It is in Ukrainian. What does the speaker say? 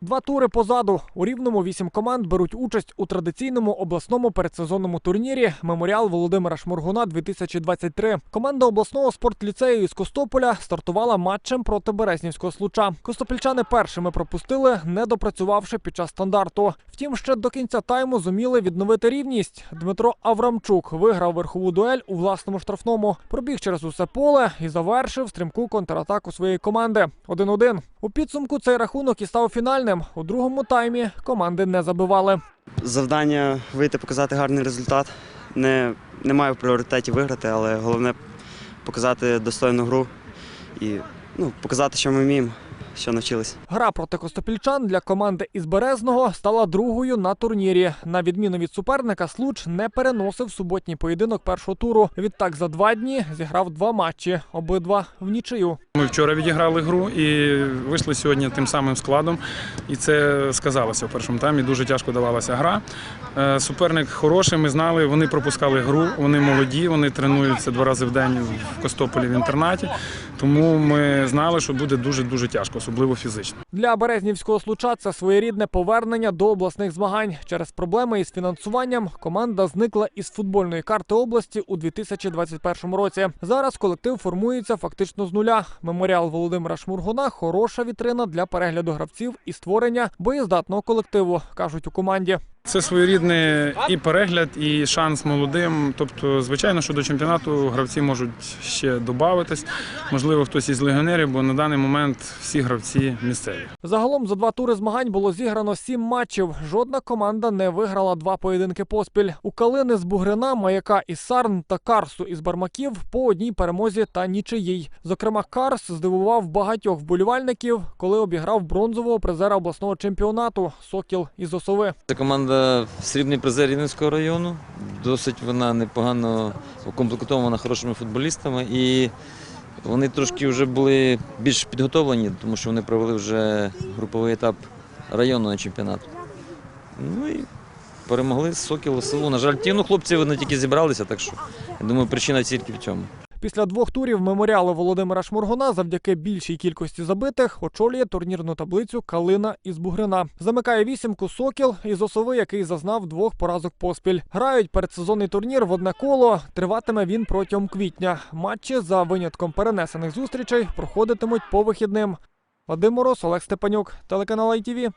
Два тури позаду. У рівному вісім команд беруть участь у традиційному обласному передсезонному турнірі Меморіал Володимира Шморгуна 2023. Команда обласного спортліцею із Костополя стартувала матчем проти Березнівського случа. Костопільчани першими пропустили, не допрацювавши під час стандарту. Втім, ще до кінця тайму зуміли відновити рівність. Дмитро Аврамчук виграв верхову дуель у власному штрафному, пробіг через усе поле і завершив стрімку контратаку своєї команди. 1-1. У підсумку цей рахунок і став фінальним. У другому таймі команди не забивали. Завдання вийти показати гарний результат. Не, немає в пріоритеті виграти, але головне показати достойну гру і ну, показати, що ми вміємо, що навчились. Гра проти костопільчан для команди із Березного стала другою на турнірі. На відміну від суперника, Случ не переносив суботній поєдинок першого туру. Відтак за два дні зіграв два матчі, обидва в нічию. Ми вчора відіграли гру і вийшли сьогодні тим самим складом. І це сказалося в першому таймі. Дуже тяжко давалася гра. Е, Суперник хороший, ми знали, вони пропускали гру, вони молоді, вони тренуються два рази в день в Костополі в інтернаті. Тому ми знали, що буде дуже-дуже тяжко, особливо фізично. Для Березнівського случа це своєрідне повернення до обласних змагань. Через проблеми із фінансуванням команда зникла із футбольної карти області у 2021 році. Зараз колектив формується фактично з нуля. Меморіал Володимира Шмургуна хороша вітрина для перегляду гравців і створення боєздатного колективу, кажуть у команді. Це своєрідний і перегляд, і шанс молодим. Тобто, звичайно, що до чемпіонату гравці можуть ще додатись. Можливо, хтось із легіонерів, бо на даний момент всі гравці місцеві. Загалом за два тури змагань було зіграно сім матчів. Жодна команда не виграла два поєдинки поспіль. У Калини з Бугрина, Маяка із Сарн та Карсу із Бармаків по одній перемозі та нічиїй. Зокрема, Карс здивував багатьох вболівальників, коли обіграв бронзового призера обласного чемпіонату Сокіл із Осови. Це команда срібний призер Рівненського району. Досить вона непогано укомплектована хорошими футболістами. І вони трошки вже були більш підготовлені, тому що вони провели вже груповий етап районного чемпіонату. Ну і перемогли Сокіл селу. На жаль, ті ну, хлопці вони тільки зібралися, так що я думаю, причина тільки в цьому. Після двох турів меморіалу Володимира Шмургуна завдяки більшій кількості забитих очолює турнірну таблицю Калина із Бугрина. Замикає вісімку Сокіл із Осови, який зазнав двох поразок поспіль. Грають передсезонний турнір в одне коло. Триватиме він протягом квітня. Матчі за винятком перенесених зустрічей проходитимуть по вихідним. Вадим Мороз, Олег Степанюк, телеканал ITV.